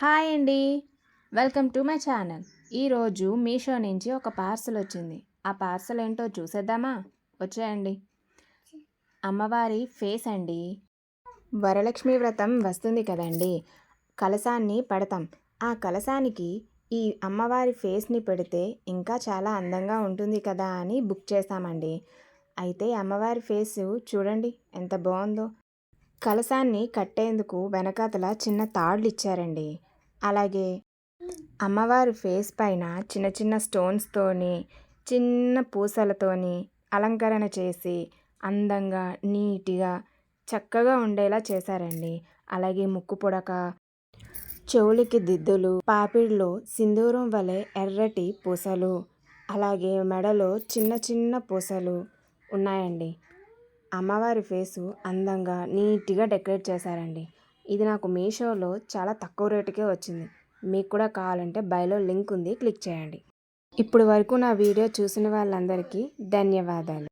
Hi అండి. Welcome to my channel. ఈరోజు మీషో నుంచి ఒక పార్సల్ వచ్చింది. ఆ పార్సల్ ఏంటో చూసేద్దామా? వచ్చేయండి. అమ్మవారి ఫేస్ అండి. వరలక్ష్మి వ్రతం వస్తుంది కదండి. కలసాన్ని పెడతాం. ఆ కలసానికి ఈ అమ్మవారి ఫేస్ని పెడితే ఇంకా చాలా అందంగా ఉంటుంది కదా అని బుక్ చేస్తామండి. అయితే అమ్మవారి ఫేసు చూడండి ఎంత బాగుందో. కలసాన్ని కట్టేందుకు వెనకాతల చిన్న తాడులు ఇచ్చారండి. అలాగే అమ్మవారి ఫేస్ పైన చిన్న చిన్న స్టోన్స్తోని చిన్న పూసలతోని అలంకరణ చేసి అందంగా నీట్గా చక్కగా ఉండేలా చేశారండి. అలాగే ముక్కు పుడక చెవులకి దిద్దులు పాపిడిలో సింధూరం వలె ఎర్రటి పూసలు అలాగే మెడలో చిన్న చిన్న పూసలు ఉన్నాయండి. అమ్మవారి ఫేసు అందంగా నీట్గా డెకరేట్ చేశారండి. ఇది నాకు మీషోలో చాలా తక్కువ రేటుకే వచ్చింది. మీకు కూడా కావాలంటే బైలో లింక్ ఉంది క్లిక్ చేయండి. ఇప్పుడు వరకు నా వీడియో చూసిన వాళ్ళందరికీ ధన్యవాదాలు.